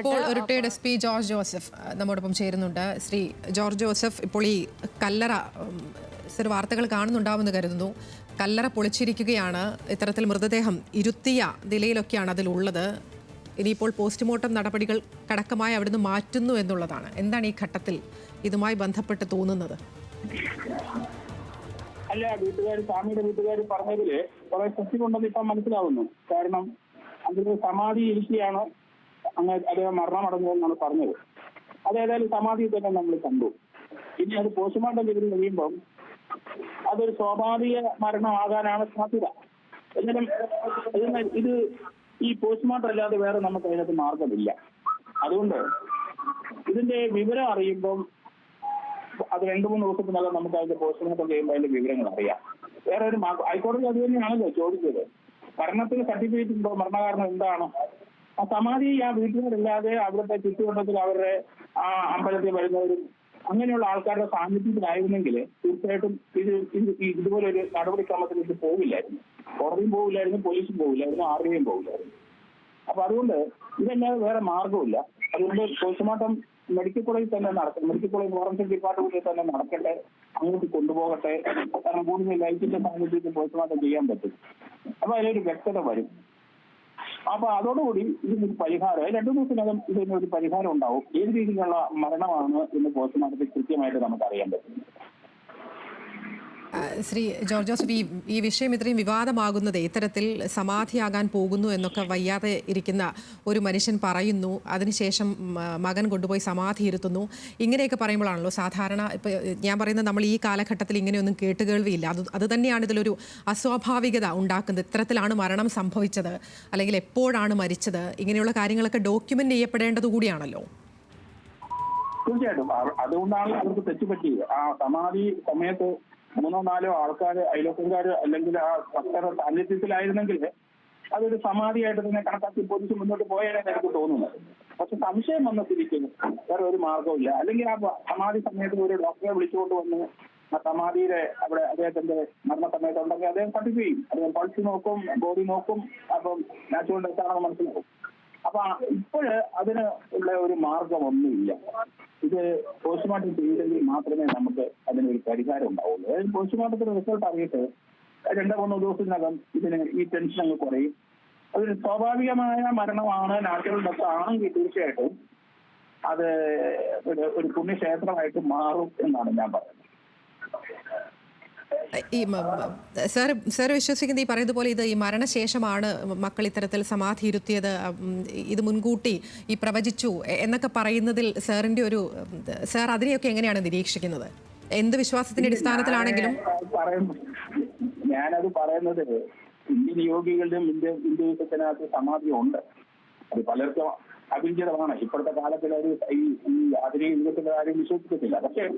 ഇപ്പോൾ retired S P George Joseph നമ്മോടൊപ്പം ചേരുന്നുണ്ട്. ശ്രീ ജോർജ് ജോസഫ് ഇപ്പോൾ ഈ കല്ലറ സർ വാർത്തകൾ കാണുന്നുണ്ടാവുമെന്ന് കരുതുന്നു. കല്ലറ പൊളിച്ചിരിക്കുകയാണ്. ഇത്തരത്തിൽ മൃതദേഹം ഇരുത്തിയ നിലയിലൊക്കെയാണ് അതിലുള്ളത്. ഇനിയിപ്പോൾ പോസ്റ്റ്മോർട്ടം നടപടികൾ കടക്കമായി അവിടുന്ന് മാറ്റുന്നു എന്നുള്ളതാണ്. എന്താണ് ഈ ഘട്ടത്തിൽ ഇതുമായി ബന്ധപ്പെട്ട് തോന്നുന്നത്? അല്ല വീട്ടുകാർ സ്വാമിയുടെ വീട്ടുകാർ പറഞ്ഞതിൽ കുറെ സത്യമുണ്ടെന്ന് ഇപ്പം മനസ്സിലാവുന്നു. കാരണം അതിന് സമാധി ഇരിക്കുകയാണ് അങ്ങ് അദ്ദേഹം മരണമടഞ്ഞതെന്നാണ് പറഞ്ഞത്. അത് ഏതായാലും സമാധി തന്നെ നമ്മൾ കണ്ടു. ഇനി അത് പോസ്റ്റ്മോർട്ടം ചെയ്ത് കഴിയുമ്പം അതൊരു സ്വാഭാവിക മരണമാകാനാണ് സാധ്യത. എന്നാലും ഇത് ഈ പോസ്റ്റ്മോർട്ടം അല്ലാതെ വേറെ നമുക്ക് അതിനകത്ത് മാർഗമില്ല. അതുകൊണ്ട് ഇതിന്റെ വിവരം അറിയുമ്പം അത് രണ്ടു മൂന്ന് ദിവസത്തിനകം നമുക്ക് അതിന്റെ പോസ്റ്റ്മോർട്ടം ചെയ്യുമ്പോൾ അതിന്റെ വിവരങ്ങൾ അറിയാം. വേറെ ഒരു ഹൈക്കോടതി അത് തന്നെയാണല്ലോ ചോദിച്ചത്. മരണത്തിന് സർട്ടിഫിക്കറ്റ് ഉണ്ടോ? മരണകാരണം എന്താണ്? സമാധി ആ വീട്ടുകാരില്ലാതെ അവിടുത്തെ ചുറ്റുവട്ടത്തിൽ അവരുടെ ആ അമ്പലത്തിൽ വരുന്നവരും അങ്ങനെയുള്ള ആൾക്കാരുടെ സാന്നിധ്യത്തിലായിരുന്നെങ്കിൽ തീർച്ചയായിട്ടും ഇത് ഇത് ഈ ഇതുപോലെ ഒരു നടപടിക്രമത്തിൽ ഇത് പോവില്ലായിരുന്നു. കോടതിയും പോവില്ലായിരുന്നു പോലീസും പോവില്ലായിരുന്നു ആർമിയും പോവില്ലായിരുന്നു. അപ്പൊ അതുകൊണ്ട് ഇതല്ലാതെ വേറെ മാർഗമില്ല അതുകൊണ്ട് പോസ്റ്റ്മോർട്ടം മെഡിക്കൽ കോളേജിൽ തന്നെ നടക്കും മെഡിക്കൽ കോളേജ് ഫോറൻസിക് ഡിപ്പാർട്ട്മെന്റിൽ തന്നെ നടക്കട്ടെ അങ്ങോട്ട് കൊണ്ടുപോകട്ടെ. കാരണം കൂടുതൽ ലൈഫിന്റെ സാന്നിധ്യത്തിൽ പോസ്റ്റ്മോർട്ടം ചെയ്യാൻ പറ്റും. അപ്പൊ അതിലൊരു വ്യക്തത വരും. അപ്പൊ അതോടുകൂടി ഇതിനൊരു പരിഹാരം. രണ്ടു ദിവസത്തിനകം ഇതിനൊരു പരിഹാരം ഉണ്ടാവും. ഏത് രീതിയിലുള്ള മരണമാണ് എന്ന് പോസ്റ്റ്മോർട്ടത്തിൽ കൃത്യമായിട്ട് നമുക്ക് അറിയാൻ പറ്റും. ശ്രീ ജോർജ് ജോസഫ് ഈ ഈ വിഷയം ഇത്രയും വിവാദമാകുന്നത് ഇത്തരത്തിൽ സമാധിയാകാൻ പോകുന്നു എന്നൊക്കെ വയ്യാതെ ഇരിക്കുന്ന ഒരു മനുഷ്യൻ പറയുന്നു. അതിനുശേഷം മകൻ കൊണ്ടുപോയി സമാധി ഇരുത്തുന്നു. ഇങ്ങനെയൊക്കെ പറയുമ്പോഴാണല്ലോ സാധാരണ ഇപ്പോൾ ഞാൻ പറയുന്നത് നമ്മൾ ഈ കാലഘട്ടത്തിൽ ഇങ്ങനെയൊന്നും കേട്ടുകേൾവിയില്ല. അത് അത് തന്നെയാണ് ഇതിലൊരു അസ്വാഭാവികത ഉണ്ടാക്കുന്നത്. ഇത്തരത്തിലാണ് മരണം സംഭവിച്ചത് അല്ലെങ്കിൽ എപ്പോഴാണ് മരിച്ചത് ഇങ്ങനെയുള്ള കാര്യങ്ങളൊക്കെ ഡോക്യുമെന്റ് ചെയ്യപ്പെടേണ്ടത് കൂടിയാണല്ലോ. തീർച്ചയായിട്ടും. അതുകൊണ്ടാണ് അവർക്ക് തെറ്റുപറ്റിയത്. ആ സമാധി സമയത്ത് മൂന്നോ നാലോ ആൾക്കാർ അയലോക്കക്കാർ അല്ലെങ്കിൽ ആ ഭക്തരുടെ സാന്നിധ്യത്തിലായിരുന്നെങ്കിൽ അതൊരു സമാധിയായിട്ട് തന്നെ കണക്കാക്കി പോലീസ് മുന്നോട്ട് പോയാലെന്ന് എനിക്ക് തോന്നുന്നത് പക്ഷെ സംശയം വന്ന സ്ഥിതിക്ക് വേറെ ഒരു മാർഗമില്ല അല്ലെങ്കിൽ ആ സമാധി സമയത്ത് ഒരു ഡോക്ടറെ വിളിച്ചുകൊണ്ട് വന്ന് ആ സമാധിയുടെ അവിടെ അദ്ദേഹത്തിന്റെ മരണ സമയത്ത് ഉണ്ടെങ്കിൽ അദ്ദേഹം ചെയ്യും അദ്ദേഹം പൾസ് നോക്കും ബോഡി നോക്കും അപ്പം നാച്ചുറൽ ഡെത്ത് ആണെന്ന് മനസ്സിലാവും അപ്പൊ ഇപ്പോഴ് അതിന് ഉള്ള ഒരു മാർഗമൊന്നുമില്ല. ഇത് പോസ്റ്റ്മോർട്ടം ചെയ്തെങ്കിൽ മാത്രമേ നമുക്ക് അതിനൊരു പരിഹാരം ഉണ്ടാവുള്ളൂ. അതായത് പോസ്റ്റ്മോർട്ടത്തിന്റെ റിസൾട്ട് അറിയിട്ട് രണ്ടോ മൂന്നോ ദിവസത്തിനകം ഇതിന് ഈ ടെൻഷൻ അങ്ങ് കുറയും. അതൊരു സ്വാഭാവികമായ മരണമാണ് നാച്ചുറൽ ഡെത്ത് ആണെങ്കിൽ തീർച്ചയായിട്ടും അത് ഒരു പുണ്യക്ഷേത്രമായിട്ട് മാറും എന്നാണ് ഞാൻ പറയുന്നത്. ഈ സാർ സാർ വിശ്വസിക്കുന്നത് ഈ പറയുന്നത് പോലെ ഇത് ഈ മരണശേഷമാണ് മക്കൾ ഇത്തരത്തിൽ സമാധി ഇരുത്തിയത് ഇത് മുൻകൂട്ടി ഈ പ്രവചിച്ചു എന്നൊക്കെ പറയുന്നതിൽ സാറിന്റെ ഒരു സാർ അതിനെയൊക്കെ എങ്ങനെയാണ് നിരീക്ഷിക്കുന്നത്? എന്ത് വിശ്വാസത്തിന്റെ അടിസ്ഥാനത്തിലാണെങ്കിലും? ഞാനത് പറയുന്നത് ഇന്ത്യൻ യോഗികളുടെയും ഇന്ത്യ ഹിന്ദുവിസത്തിനകത്ത് സമാധി ഉണ്ട് അത് പലർക്കും അഭിഞ്ചിതമാണ് ഇപ്പോഴത്തെ കാലത്തിൽ ഒരു ഈ ഈ ആധുനിക യുഗത്തിന്റെ കാര്യം വിശ്വസിക്കത്തില്ല. പക്ഷേ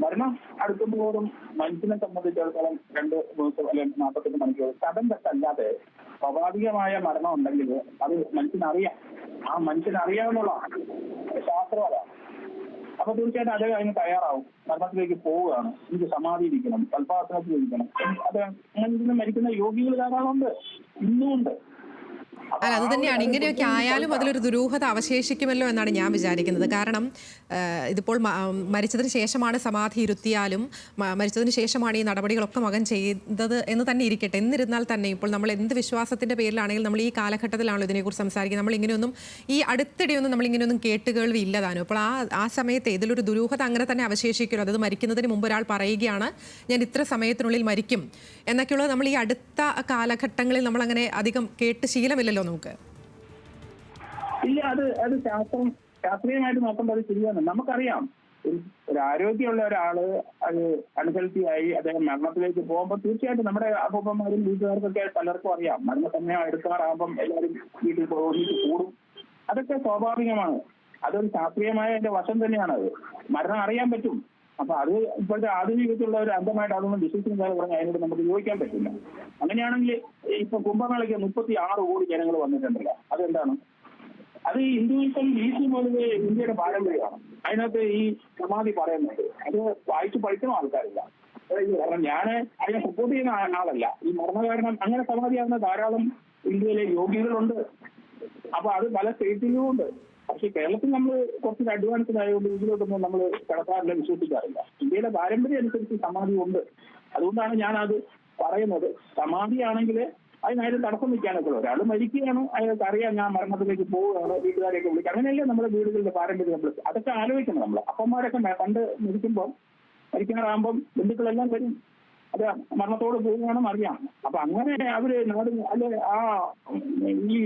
മരണം അടുക്കുമ്പോഴും മനുഷ്യനെ സംബന്ധിച്ചിടത്തോളം രണ്ട് ദിവസം അല്ലെങ്കിൽ നാൽപ്പത്തെട്ട് മണിക്കൂർ സഡൻ അല്ലാതെ സ്വാഭാവികമായ മരണം ഉണ്ടെങ്കിൽ അത് മനുഷ്യനറിയാം. ആ മനുഷ്യനറിയാവുന്നതാണ് ശാസ്ത്രം അപ്പൊ തീർച്ചയായിട്ടും അദ്ദേഹം അതിന് തയ്യാറാവും. മരണത്തിലേക്ക് പോവുകയാണ്. എനിക്ക് സമാധിയിരിക്കണം കൽപ്പാസനത്തിലിരിക്കണം അത് അങ്ങനെ ഇരുന്ന് മരിക്കുന്ന യോഗികൾ ധാരാളമുണ്ട്. ഇന്നുമുണ്ട്. അല്ല അത് തന്നെയാണ്. ഇങ്ങനെയൊക്കെ ആയാലും അതിലൊരു ദുരൂഹത അവശേഷിക്കുമല്ലോ എന്നാണ് ഞാൻ വിചാരിക്കുന്നത്. കാരണം ഇതിപ്പോൾ മരിച്ചതിന് ശേഷമാണ് സമാധി ഇരുത്തിയാലും മരിച്ചതിന് ശേഷമാണ് ഈ നടപടികളൊക്കെ മകൻ ചെയ്തത് എന്ന് തന്നെ ഇരിക്കട്ടെ. എന്നിരുന്നാൽ തന്നെ ഇപ്പോൾ നമ്മൾ എന്ത് വിശ്വാസത്തിന്റെ പേരിലാണെങ്കിലും നമ്മൾ ഈ കാലഘട്ടത്തിലാണല്ലോ ഇതിനെക്കുറിച്ച് സംസാരിക്കുന്നത്. നമ്മൾ ഇങ്ങനെയൊന്നും ഈ അടുത്തിടെയൊന്നും നമ്മൾ ഇങ്ങനെയൊന്നും കേട്ടുകേൾവി ഇല്ലതാനും അപ്പോൾ ആ ആ സമയത്ത് ഇതിലൊരു ദുരൂഹത അങ്ങനെ തന്നെ അവശേഷിക്കുമല്ലോ. അത് മരിക്കുന്നതിന് മുമ്പ് ഒരാൾ പറയുകയാണ് ഞാൻ ഇത്ര സമയത്തിനുള്ളിൽ മരിക്കും. എന്നൊക്കെയുള്ളത് നമ്മൾ ഈ അടുത്ത കാലഘട്ടങ്ങളിൽ നമ്മൾ അങ്ങനെ അധികം കേട്ട് ശീലമില്ലല്ലോ നമുക്ക് ഇല്ല അത് അത് ശാസ്ത്രം ശാസ്ത്രീയമായിട്ട് നോക്കുമ്പോൾ അത് ശരിയാണ്. നമുക്കറിയാം. ഒരു- ആരോഗ്യമുള്ള ഒരാൾ അത് അൺഹെൽത്തി ആയി അദ്ദേഹം മരണത്തിലേക്ക് പോകുമ്പോൾ തീർച്ചയായിട്ടും നമ്മുടെ അപ്പൂപ്പന്മാരും വീട്ടുകാർക്കൊക്കെ പലർക്കും അറിയാം. മരണ സമയം എടുക്കാറാകുമ്പം എല്ലാവരും വീട്ടിൽ പോയിട്ട് കൂടും. അതൊക്കെ സ്വാഭാവികമാണ്. അതൊരു ശാസ്ത്രീയമായ എന്റെ വശം തന്നെയാണ് അത് മരണം അറിയാൻ പറ്റും. അപ്പൊ അത് ഇപ്പോഴത്തെ ആധുനികത്തിലുള്ള ഒരു അന്തമായിട്ട് അതൊന്നും വിശ്വസിക്കുന്നതായി പറഞ്ഞാൽ അതിനോട് നമുക്ക് യോജിക്കാൻ പറ്റില്ല. അങ്ങനെയാണെങ്കിൽ ഇപ്പൊ കുംഭമേളയ്ക്ക് മുപ്പത്തി ആറ് കോടി ജനങ്ങൾ വന്നിട്ടുണ്ടല്ലോ. അതെന്താണ്? അത് ഈ ഹിന്ദുവിസം ബീസി മുതലേ ഇന്ത്യയുടെ പാരമ്പര്യമാണ്. അതിനകത്ത് ഈ സമാധി പറയുന്നുണ്ട്. അത് വായിച്ചു പഠിക്കുന്ന ആൾക്കാരില്ല. കാരണം ഞാൻ അതിനെ സപ്പോർട്ട് ചെയ്യുന്ന ആളല്ല. ഈ മരണകാരണം അങ്ങനെ സമാധിയാകുന്ന ധാരാളം ഇന്ത്യയിലെ യോഗികളുണ്ട്. അപ്പൊ അത് പല സ്റ്റേറ്റിലും ഉണ്ട്. പക്ഷെ കേരളത്തിൽ നമ്മൾ കുറച്ച് അഡ്വാൻസ്ഡ് ആയതുകൊണ്ട് ഇതിലോട്ടൊന്നും നമ്മൾ കടക്കാറില്ല വിശ്വസിക്കാറില്ല. ഇന്ത്യയിലെ പാരമ്പര്യം അനുസരിച്ച് സമാധി ഉണ്ട്. അതുകൊണ്ടാണ് അത് പറയുന്നത്. സമാധിയാണെങ്കിൽ അതിനാരും തടസ്സം നിൽക്കാനൊക്കെ ഒരാൾ മരിക്കുകയാണ് അയാൾക്ക് അറിയാം ഞാൻ മരണത്തിലേക്ക് പോവുകയാണ് വീട്ടുകാരെയൊക്കെ വിളിക്കുക അങ്ങനെയല്ലേ നമ്മുടെ വീടുകളിലെ പാരമ്പര്യം നമ്മൾ അതൊക്കെ ആലോചിക്കണം നമ്മൾ അപ്പന്മാരൊക്കെ പണ്ട് മരിക്കുമ്പോൾ മരിക്കാറാകുമ്പം ബന്ധുക്കളെല്ലാം വരും. അത് മരണത്തോട് പോവുകയാണെന്ന് അറിയാം. അപ്പൊ അങ്ങനെ അവർ നാട് അല്ലെ ആ ഈ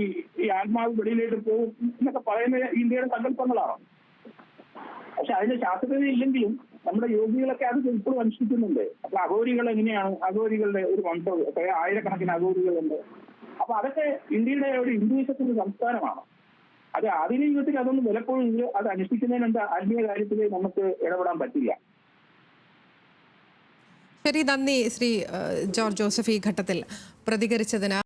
ഈ ആത്മാവ് വെളിയിലേക്ക് പോകും എന്നൊക്കെ പറയുന്ന ഇന്ത്യയുടെ സങ്കല്പങ്ങളാണ്. പക്ഷെ അതിന് ശാസ്ത്രീയത ഇല്ലെങ്കിലും നമ്മുടെ യോഗികളൊക്കെ അത് ഇപ്പോഴും അനുഷ്ഠിക്കുന്നുണ്ട്. അപ്പൊ അഘോരികൾ എങ്ങനെയാണ്? അഘോരികളുടെ ഒരു വംശം ആയിരക്കണക്കിന് അഘോരികളുണ്ട്. അപ്പൊ അതൊക്കെ ഇന്ത്യയുടെ ഒരു ഹിന്ദുവിസത്തിന്റെ സംസ്കാരമാണ്. അത് ആധുനിക യുഗത്തിൽ അതൊന്നും വിലപ്പോഴും അത് അനുഷ്ഠിക്കുന്നതിന് എന്താ ആത്മീയ കാര്യത്തിൽ നമുക്ക് ഇടപെടാൻ പറ്റില്ല. ശരി നന്ദി ശ്രീ ജോർജ് ജോസഫ് ഈ ഘട്ടത്തിൽ പ്രതികരിച്ചതിന്.